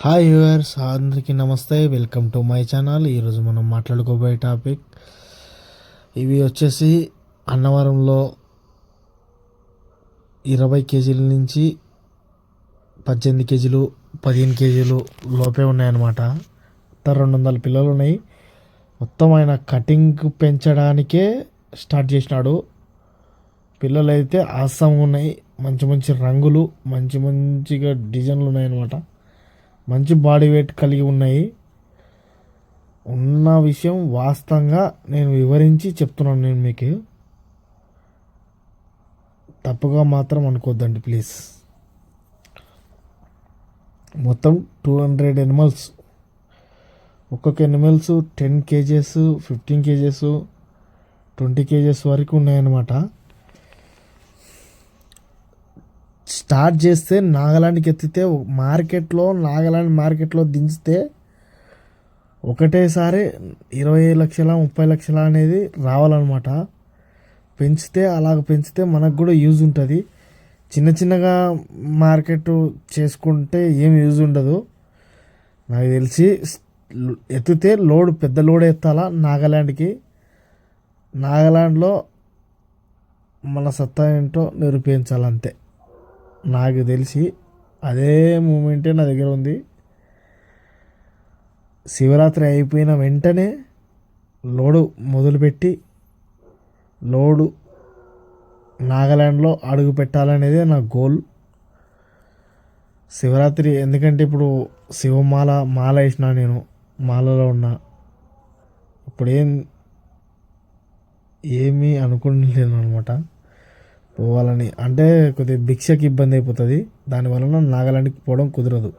Hi viewers అందరికీ నమస్తే. Welcome to my channel ఈరోజు మనం మాట్లాడుకోబోయే టాపిక్ ఇవి వచ్చేసి అన్నవరంలో ఇరవై కేజీల నుంచి పద్దెనిమిది కేజీలు పదిహేను కేజీలు లోపే ఉన్నాయన్నమాట. రెండు వందల పిల్లలు ఉన్నాయి. మొత్తం ఆయన కటింగ్ పెంచడానికే స్టార్ట్ చేసినాడు. పిల్లలు అయితే ఆసంగా ఉన్నాయి. మంచి మంచి రంగులు మంచి మంచిగా డిజైన్లు ఉన్నాయన్నమాట. మంచి బాడీ వెయిట్ కలిగి ఉన్నాయి. ఉన్న విషయం వాస్తవంగా నేను వివరించి చెప్తున్నాను నేను మీకు. తప్పుగా మాత్రం అనుకోద్దండి ప్లీజ్. మొత్తం టూ హండ్రెడ్ ఎనిమల్స్. ఒక్కొక్క animals ten cages fifteen cages twenty cages వరకు ఉన్నాయన్నమాట. స్టార్ట్ చేస్తే నాగాలాండ్కి ఎత్తితే మార్కెట్లో నాగాలాండ్ మార్కెట్లో దించితే ఒకటేసారి ఇరవై లక్షల ముప్పై లక్షల అనేది రావాలన్నమాట. పెంచితే అలాగ పెంచితే మనకు కూడా యూజ్ ఉంటుంది. చిన్న చిన్నగా మార్కెట్ చేసుకుంటే ఏం యూజ్ ఉండదు. నాకు తెలిసి ఎత్తితే లోడ్ పెద్ద లోడ్ ఎత్తాలా నాగాలాండ్కి? నాగాలాండ్లో మన సత్తా ఏంటో నిరూపించాలంతే. నాకు తెలిసి అదే మూమెంటే నా దగ్గర ఉంది. శివరాత్రి అయిపోయిన వెంటనే లోడు మొదలుపెట్టి లోడు నాగాల్యాండ్లో అడుగు పెట్టాలనేదే నా గోల్. శివరాత్రి ఎందుకంటే ఇప్పుడు శివమాల మాల వేసిన నేను మాలలో ఉన్నా. ఇప్పుడేం ఏమీ అనుకోలేను అనమాట పోవాలని. అంటే కొద్దిగా భిక్షకి ఇబ్బంది అయిపోతుంది. దానివలన నాగాలాండ్కి పోవడం కుదరదు.